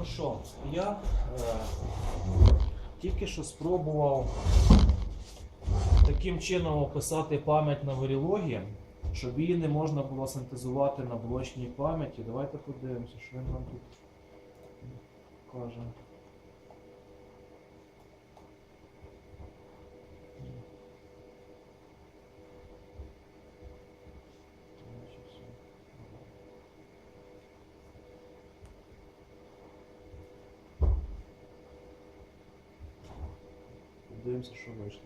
Ну що, я е, тільки що спробував таким чином описати пам'ять на варілогі, щоб її не можна було синтезувати на блочній пам'яті. Давайте подивимося, що він нам тут каже. Значить, все. Дивимося, що вийшло.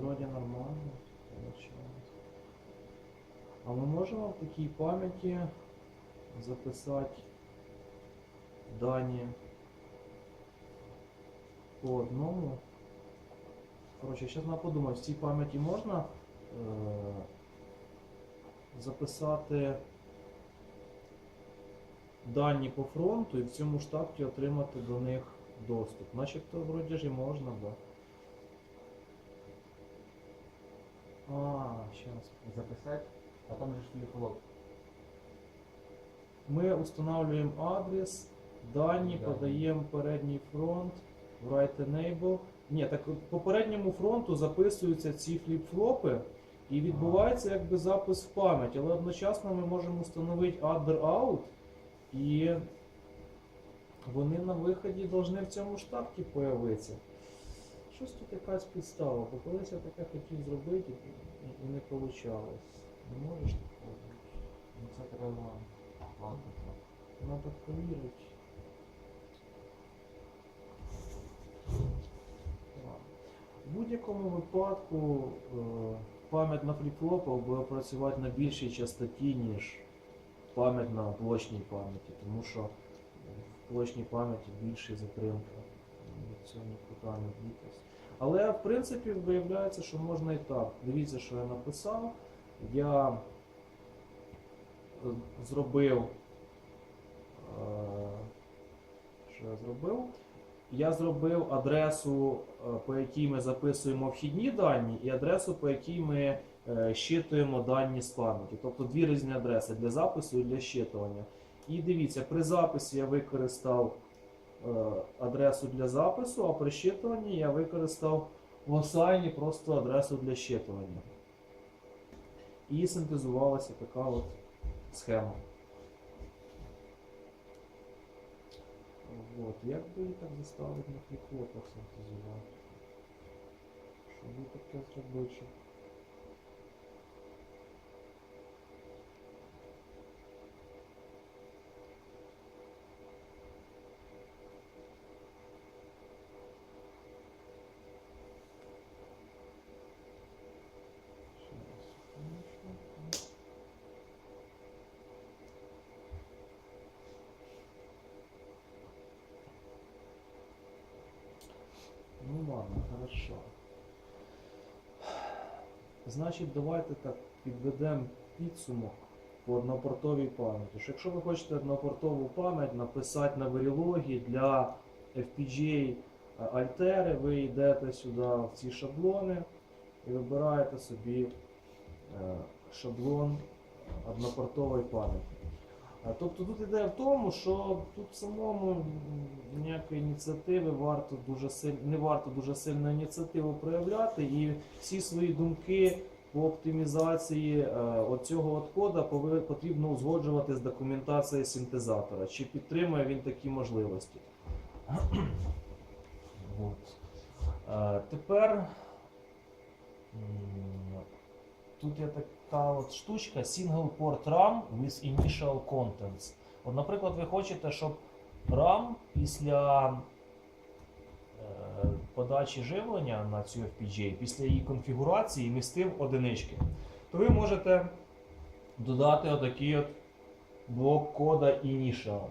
Вроді нормально. А ми можемо в такій пам'яті записати дані по одному. Коротше, зараз треба подумати, в цій пам'яті можна е, записати дані по фронту і в цьому штаті отримати до них доступ. Начебто вроді ж і можна, да. А, зараз. записать, а там же ж флоп. Ми встановлюємо адрес, дані, Да. подаємо передній фронт, write enable. Ні, так по передньому фронту записуються ці фліп-флопи і відбувається якби запис в пам'ять, але одночасно ми можемо встановити out і вони на виході повинні в цьому штабі появитися. Щось тут якась підстава, бо колись я таке хотів зробити і, не вийшло. Не можеш такого? Це треба ладно. Надо проверить. В будь-якому випадку е, пам'ять на фліп-флопах буде працювати на більшій частоті, ніж пам'ять на блочній пам'яті, тому що в блочній пам'яті більша затримка. Від цього нікуди дітись. Але в принципі виявляється, що можна і так. Дивіться, що я написав. Я е, зробив Е, Що я зробив? Я зробив адресу, е, по якій ми записуємо вхідні дані, і адресу, по якій ми е, щитуємо дані з пам'яті. Тобто дві різні адреси для запису і для щитування. І дивіться, при записі я використав е, адресу для запису, а при щитуванні я використав в осайні просто адресу для щитування. І синтезувалася така от схема. Вот. Як би її так заставити на фліхлопах синтезувати? Що би таке зробити? щоб- Щас, секундочку. Ну ладно, хорошо. Значить, давайте так підведемо підсумок по однопортовій пам'яті. Що Якщо ви хочете однопортову пам'ять написати на Verilog для FPGA Altera, ви йдете сюди в ці шаблони і вибираєте собі е, шаблон однопортової пам'яті. Тобто тут ідея в тому, що тут самому ніякої ініціативи варто дуже сильно не варто дуже сильно ініціативу проявляти, і всі свої думки по оптимізації е, оцього от кода потрібно узгоджувати з документацією синтезатора. Чи підтримує він такі можливості? От. Е, Тепер тут є така от штучка Single Port RAM with Initial Contents. От, наприклад, ви хочете, щоб RAM після е, подачі живлення на цю FPGA, після її конфігурації містив одинички. То ви можете додати отакий от блок кода Initial.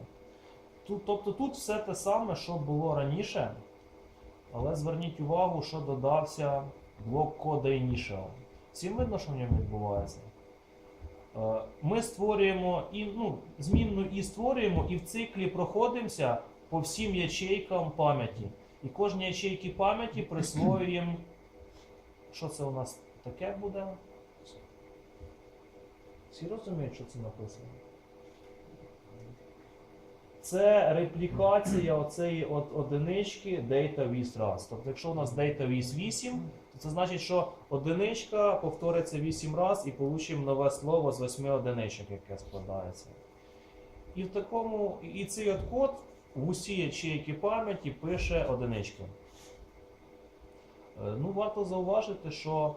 Тут, тобто тут все те саме, що було раніше, але зверніть увагу, що додався блок кода Initial. Всім видно, що в ньому відбувається. Е, Ми створюємо і, ну, змінну і створюємо, і в циклі проходимося по всім ячейкам пам'яті. І кожній ячейці пам'яті присвоюємо що це у нас таке буде? Всі розуміють, що це написано? Це реплікація оцеї от одинички data with Rust. Тобто, якщо у нас data with 8, то це значить, що одиничка повториться 8 разів і получимо нове слово з 8 одиничок, яке складається. І в такому, і цей от код в усі ячейки пам'яті пише одинички. Е, Ну, варто зауважити, що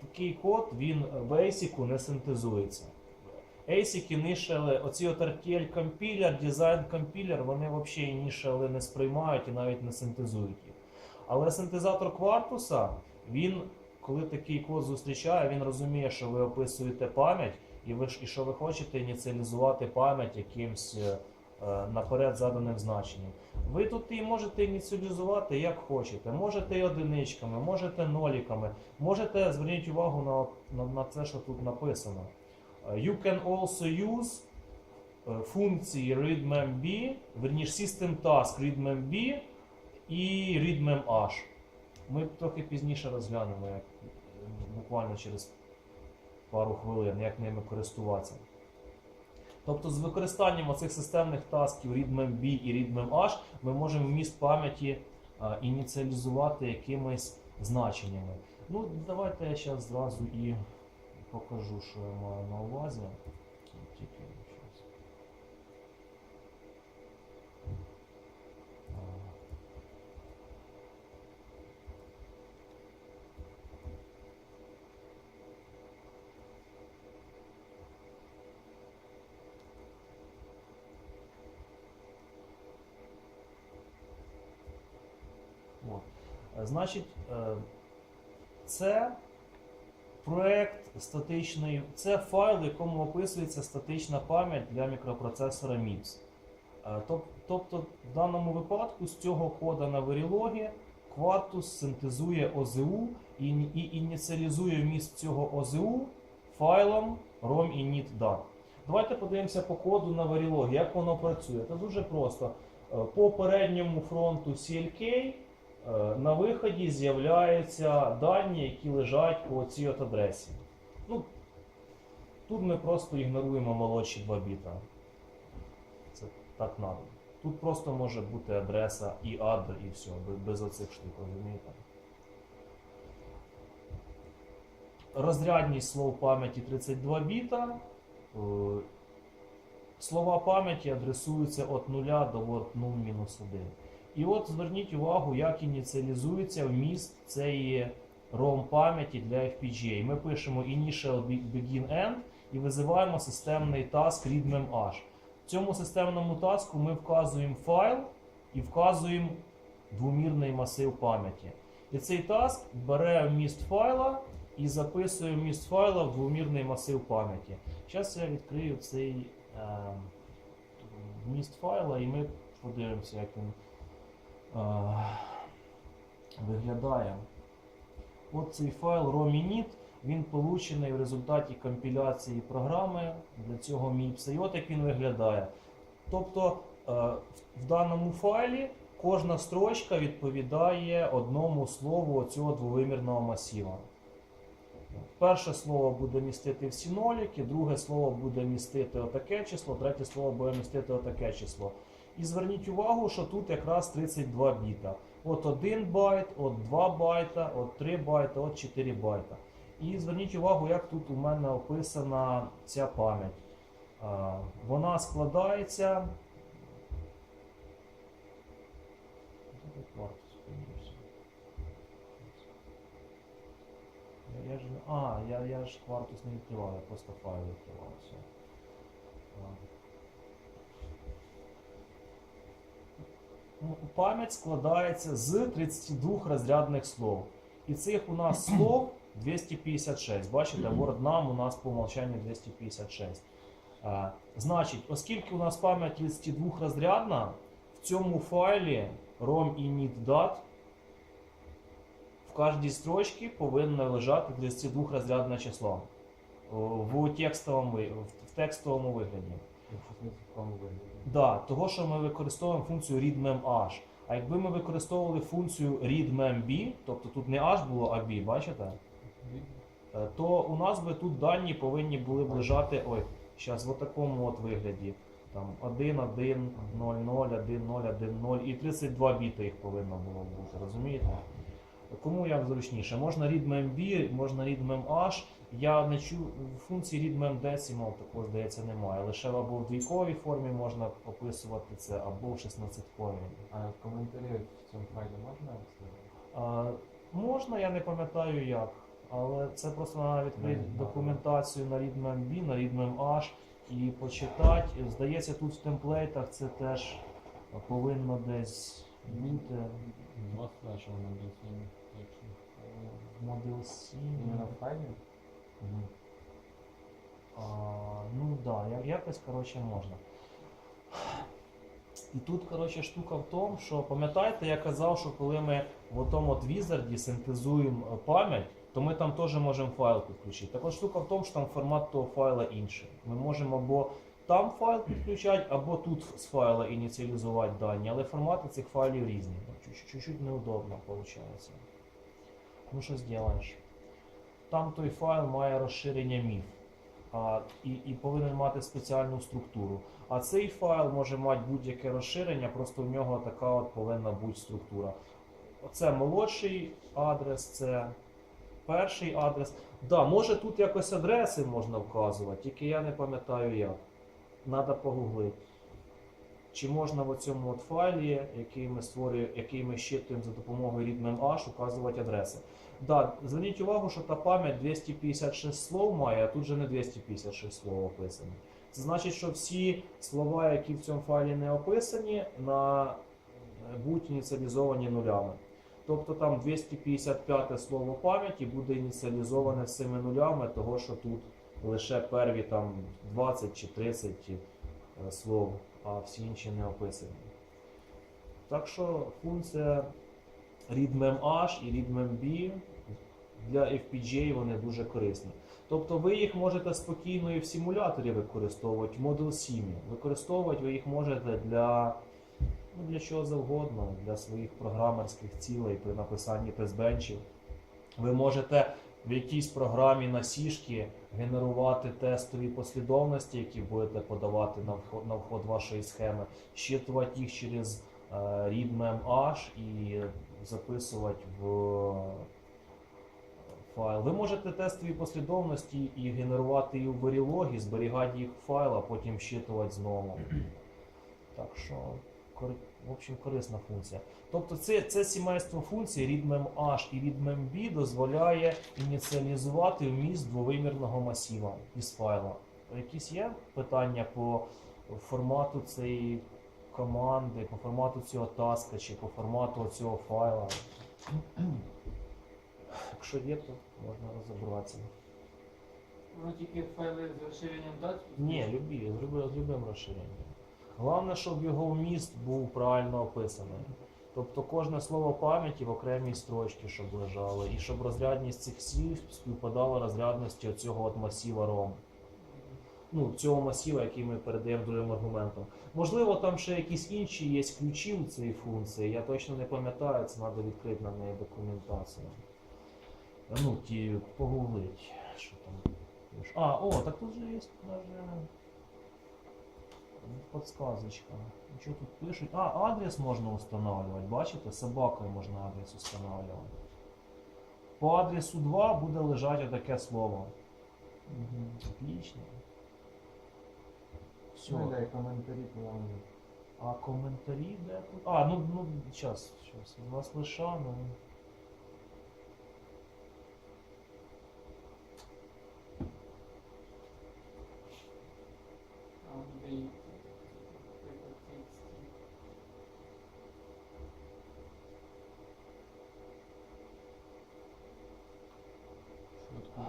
такий код він в ASIC не синтезується. ASIC initial, оці от RTL компілер, дизайн компілер, вони взагалі initial не сприймають і навіть не синтезують їх. Але синтезатор квартуса, він, коли такий код зустрічає, він розуміє, що ви описуєте пам'ять, і ви і що ви хочете ініціалізувати пам'ять якимсь е, наперед заданим значенням. Ви тут і можете ініціалізувати як хочете. Можете і одиничками, можете ноліками, можете зверніть увагу на, на, на це, що тут написано. Е, You can also use е, функції readmemb, верніше system task readmemb і readmemh. Ми трохи пізніше розглянемо, як буквально через пару хвилин, як ними користуватися. Тобто з використанням оцих системних тасків readmemb і readmemh ми можемо вміст пам'яті ініціалізувати якимись значеннями. Ну, давайте я зараз зразу і покажу, що я маю на увазі. Тільки щас. А. От. Е, Значить, е, це проект статичний, це файл, в якому описується статична пам'ять для мікропроцесора MIPS. Е, Тобто, в даному випадку з цього кода на Verilog Quartus синтезує ОЗУ і, ініціалізує вміст цього ОЗУ файлом rom.init.dat. Давайте подивимося по коду на Verilog, як воно працює. Це дуже просто. Е, По передньому фронту CLK е, на виході з'являються дані, які лежать по цій от адресі. Ну, тут ми просто ігноруємо молодші 2 біта. Це так надо. Тут просто може бути адреса і адр, і все, без, без оцих штук, розумієте? Розрядність слов пам'яті 32 біта. Е, Слова пам'яті адресуються від 0 до 0-1. І от зверніть увагу, як ініціалізується вміст цієї ROM пам'яті для FPGA. Ми пишемо initial begin end і визиваємо системний task readmemh. В цьому системному таску ми вказуємо файл і вказуємо двомірний масив пам'яті. І цей таск бере вміст файла і записує вміст файла в двомірний масив пам'яті. Зараз я відкрию цей е, вміст файла і ми подивимося, як він е, виглядає. От цей файл ROM.init, він получений в результаті компіляції програми для цього MIPS. І от як він виглядає. Тобто е, в даному файлі кожна строчка відповідає одному слову цього двовимірного масива. Перше слово буде містити всі ноліки, друге слово буде містити отаке число, третє слово буде містити отаке число. І зверніть увагу, що тут якраз 32 біта. От 1 байт, от 2 байта, от 3 байта, от 4 байта. І зверніть увагу, як тут у мене описана ця пам'ять. Вона складається. Я, ж, а, я, я ж Quartus не відкривав, я просто файл відкривав. Все. А. Ну, Пам'ять складається з 32 розрядних слов. І цих у нас слов 256. Бачите, word нам у нас по умолчанню 256. А, значить, оскільки у нас пам'ять 32 розрядна, в цьому файлі rom.init.dat в кожній строчці повинно лежати 32 розрядне число в текстовому, в текстовому вигляді. Вигляді. Да, того, що ми використовуємо функцію readmemh. А якби ми використовували функцію readmemb, тобто тут не аж було, а b, бачите? Е, То у нас би тут дані повинні були б лежати, ой, зараз в такому от вигляді. Там 1, 1, 0, 0, 1, 0, 1, 0 і 32 біти їх повинно було бути, розумієте? Кому як зручніше? Можна readmemb, можна readmemh. Я не чув функції readmemdecimal такого, здається, немає. Лише або в двійковій формі можна описувати це, або в 16-ковій. А коментарі в цьому файлі можна вставити? Можна, я не пам'ятаю як, але це просто треба відкрити документацію на readmemb, на readmemh і почитати. Здається, тут в темплейтах це теж повинно десь бути. Два своїм Model 7. Іменно в файлі? А, ну так, да, якось коротше можна. І тут, коротше, штука в тому, що пам'ятаєте, я казав, що коли ми в тому от візарді синтезуємо е, пам'ять, то ми там теж можемо файл підключити. Так от штука в тому, що там формат того файла інший. Ми можемо або там файл підключати, або тут з файла ініціалізувати дані, але формати цих файлів різні. Чуть- Чуть-чуть неудобно виходить. Ну що зробиш? Там той файл має розширення міф а, і, і повинен мати спеціальну структуру. А цей файл може мати будь-яке розширення, просто в нього така от повинна бути структура. Це молодший адрес, це перший адрес. Да, може тут якось адреси можна вказувати, тільки я не пам'ятаю як. Надо погуглити. Чи можна в цьому от файлі, який ми створюємо, який ми щитуємо за допомогою readmemh, указувати адреси. Да, зверніть увагу, що та пам'ять 256 слов має, а тут же не 256 слов описані. Це значить, що всі слова, які в цьому файлі не описані, на будуть ініціалізовані нулями. Тобто там 255 слово пам'яті буде ініціалізоване всіми нулями, того що тут лише перві там 20 чи 30 е, слов, а всі інші не описані. Так що функція readmemh і readmemb для FPGA вони дуже корисні. Тобто ви їх можете спокійно і в симуляторі використовувати, в Model 7. Використовувати ви їх можете для, ну, для чого завгодно, для своїх програмерських цілей при написанні тест-бенчів. Ви можете в якійсь програмі на сішки генерувати тестові послідовності, які будете подавати на вход, на вход вашої схеми, щитувати їх через е, readmemh і записувати в файл. Ви можете тестові послідовності і генерувати і в Verilog, зберігати їх в файл, а потім щитувати знову. Так що, в общем, корисна функція. Тобто це, це сімейство функцій readmemh і readmemb дозволяє ініціалізувати вміст двовимірного масива із файла. Якісь є питання по формату цієї команди, по формату цього таска чи по формату цього файла? Якщо є, то можна розібратися. Воно тільки файли з розширенням дат? Ні, любі, з любим розширенням. Головне, щоб його вміст був правильно описаний. Тобто кожне слово пам'яті в окремій строчці, щоб лежало, і щоб розрядність цих слів співпадала розрядності цього от масіва ROM. Ну, цього масіва, який ми передаємо другим аргументом. Можливо, там ще якісь інші є ключі у цієї функції, я точно не пам'ятаю, це треба відкрити на неї документацію. Ну, ті погуглить, що там. А, о, так тут же є даже подсказочка. Що тут пишуть? А, адрес можна устанавливати. Бачите, собакою можна адрес устанавливати. По адресу 2 буде лежати таке слово. Отлично. Все. Ну, да, і коментарі плавні. А коментарі де тут? А, ну, ну, зараз, зараз. У нас лиша, ну. А, де і приклад текстів. Швидко.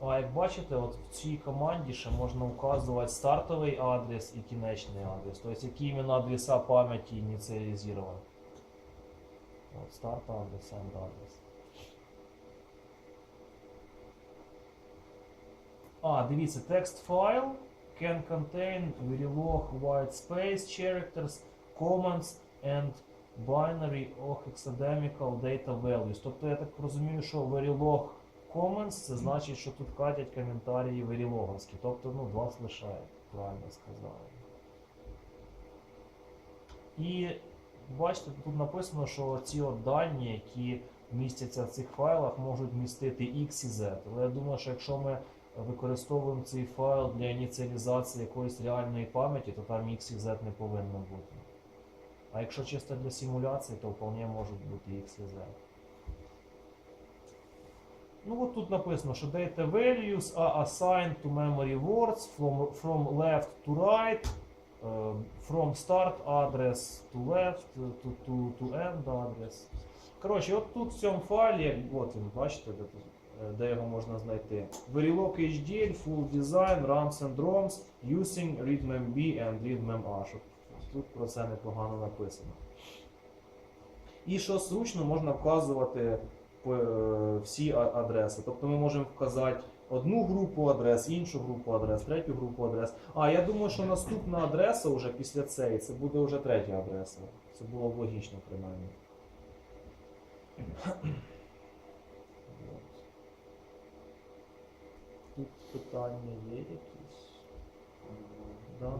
Е, А як бачите, от в цій команді ще можна вказувати стартовий адрес і кінечний адрес. Тобто які іменно адреса пам'яті ініціалізовані. От старт адрес, end адрес. А, дивіться, текст файл can contain Verilog white space characters, comments and binary or hexadecimal data values. Тобто я так розумію, що Verilog comments це значить, що тут катять коментарі верілоговські. Тобто, ну, два лишають, правильно сказали. І бачите, тут написано, що ці от дані, які містяться в цих файлах, можуть містити X і Z. Але я думаю, що якщо ми використовуємо цей файл для ініціалізації якоїсь реальної пам'яті, то там X і Z не повинно бути. А якщо чисто для симуляції, то вполне можуть бути X і Z. Ну от тут написано, що data values are assigned to memory words from, from left to right, е, from start address to left, to, to, to end address. Коротше, от тут в цьому файлі, от він, бачите, де, е, де його можна знайти. Verilog HDL, full design, RAMs and ROMs, using readmemb and readmemh. От Тут про це непогано написано. І що зручно, можна вказувати е, всі адреси. Тобто ми можемо вказати одну групу адрес, іншу групу адрес, третю групу адрес. А я думаю, що наступна адреса вже після цієї, це буде вже третя адреса. Це було б логічно принаймні. Тут питання є якісь? Да.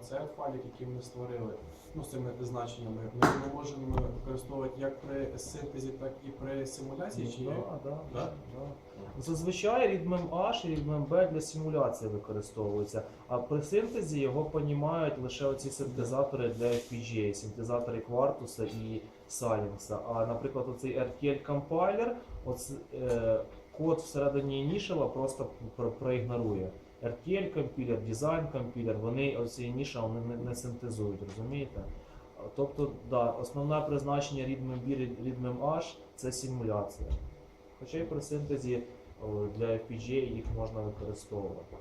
Оце файлик, який ми створили, ну з цими значеннями, ми його можемо використовувати як при синтезі, так і при симуляції. Чи Ну, є? да, да, Да? да. Зазвичай ReadMem-H і ReadMem-B для симуляції використовуються, а при синтезі його понімають лише оці синтезатори для FPGA, синтезатори Quartus і Silinx. А, наприклад, оцей RTL компайлер, оц, е, код всередині інішала просто про- проігнорує. RTL компілер, дизайн компілер, вони оці інішал не, не, не синтезують, розумієте? Тобто, да, основне призначення ReadMem-B, ReadMem-H це симуляція. Хоча й при синтезі для FPGA їх можна використовувати.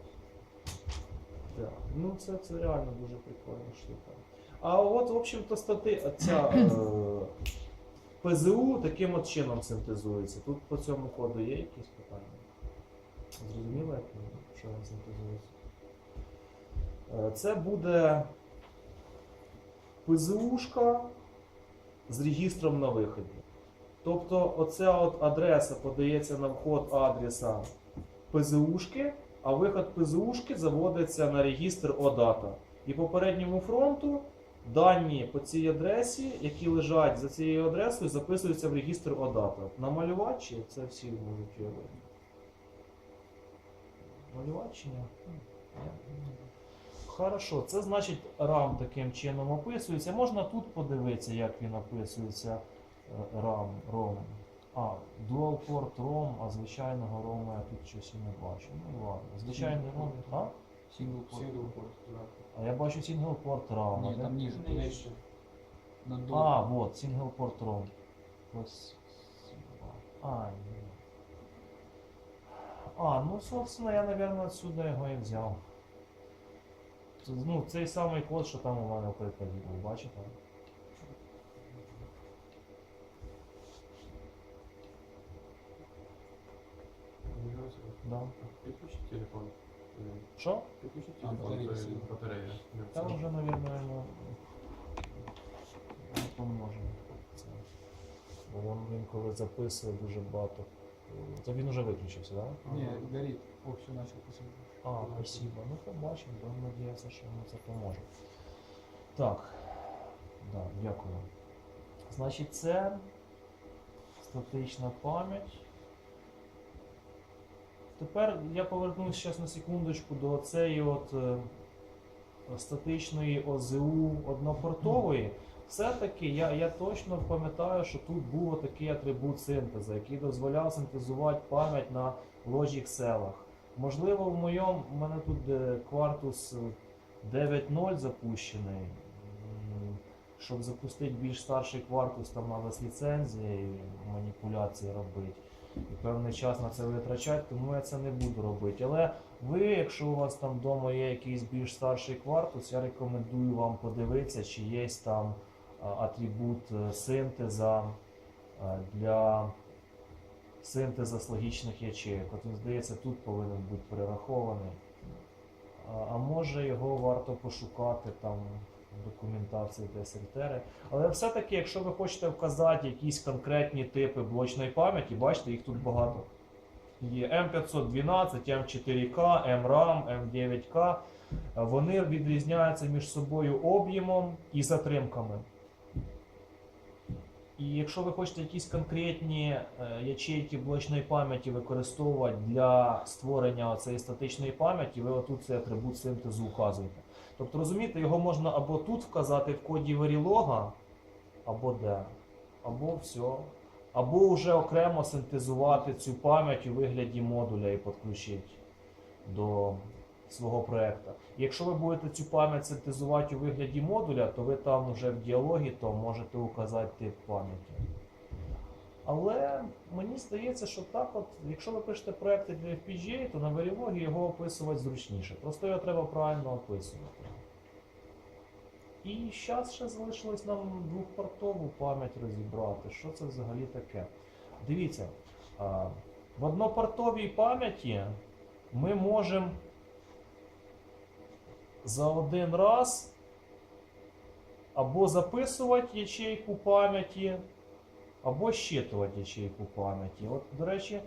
Так. Ну, це, це реально дуже прикольна штука. А от, в общем-то, стати, ця е, ПЗУ таким от чином синтезується. Тут по цьому коду є якісь питання? Зрозуміло, як що він синтезується? Е, Це буде ПЗУшка з регістром на виході. Тобто оця от адреса подається на вход адреса ПЗУшки, а виход ПЗУшки заводиться на регістр OData. І попередньому фронту дані по цій адресі, які лежать за цією адресою, записуються в регістр OData. Намалювати це всі можуть уявити? Малювати чи ні? Ні. Хорошо, це значить RAM таким чином описується. Можна тут подивитися, як він описується. е, RAM, ROM. А, Dual Port ROM, а звичайного ROM я тут щось і не бачу. Ну ладно. Звичайний ROM, а? Single port. Синглпорт, да. А я бачу Single Port RAM. Ні, там ниже. Нижче. На. А, вот, Single Port ROM. Ось. А, ні. А, ну, собственно, я, наверное, отсюда його і взяв. Ну, цей самий код, що там у мене в прикладі був, бачите? Да. Підключить телефон. Що? Підключить телефон, Там вже, не поможе. Бо він коли записує дуже багато. То він вже виключився, так? Да? Не, горит. О, все начал писать. А, спасибо. Ну побачимо, будемо надіятися, що йому це поможе. Так. Да, дякую. Значить, це статична пам'ять. Тепер я повернусь зараз на секундочку до цієї от е, статичної ОЗУ однопортової. Все-таки я, я точно пам'ятаю, що тут був такий атрибут синтезу, який дозволяв синтезувати пам'ять на Logic селах. Можливо, в моєму в мене тут е, Quartus 9.0 запущений. Щоб запустити більш старший Quartus, там треба з ліцензією маніпуляції робити. І певний час на це витрачати, тому я це не буду робити. Але ви, якщо у вас там вдома є якийсь більш старший Quartus, я рекомендую вам подивитися, чи є там атрибут е, синтеза е, для синтеза з логічних ячеїв. От він здається, тут повинен бути перерахований. А, може його варто пошукати там в документації ДСЛТР. Але все-таки, якщо ви хочете вказати якісь конкретні типи блочної пам'яті, бачите, їх тут багато. Є М512, М4К, МРАМ, М9К. Е, Вони відрізняються між собою об'ємом і затримками. І якщо ви хочете якісь конкретні е, ячейки блочної пам'яті використовувати для створення цієї статичної пам'яті, ви отут цей атрибут синтезу указуєте. Тобто, розумієте, його можна або тут вказати в коді Verilog, або де, або все. Або вже окремо синтезувати цю пам'ять у вигляді модуля і підключити до свого проекту. Якщо ви будете цю пам'ять синтезувати у вигляді модуля, то ви там вже в діалогі то можете указати тип пам'яті. Але мені здається, що так, от, якщо ви пишете проекти для FPGA, то на Verilog його описувати зручніше. Просто його треба правильно описувати. І зараз ще залишилось нам двохпортову пам'ять розібрати. Що це взагалі таке? Дивіться, в однопортовій пам'яті ми можемо за один раз або записувати ячейку пам'яті, або щитувати ячейку пам'яті. От, до речі,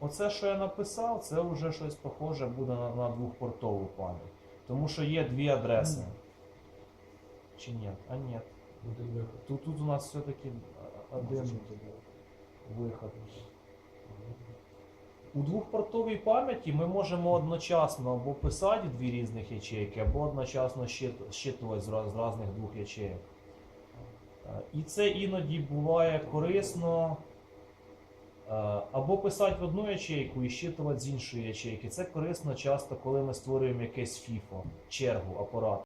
оце, що я написав, це вже щось похоже буде на, на двохпортову пам'ять. Тому що є дві адреси. Чи ні? А ні. Тут, тут у нас все-таки один виход. У двохпортовій пам'яті ми можемо одночасно або писати дві різних ячейки, або одночасно щитувати з, різних двох ячеїк. Е, І це іноді буває корисно е, або писати в одну ячейку і щитувати з іншої ячейки. Це корисно часто, коли ми створюємо якесь FIFO, чергу, апарат.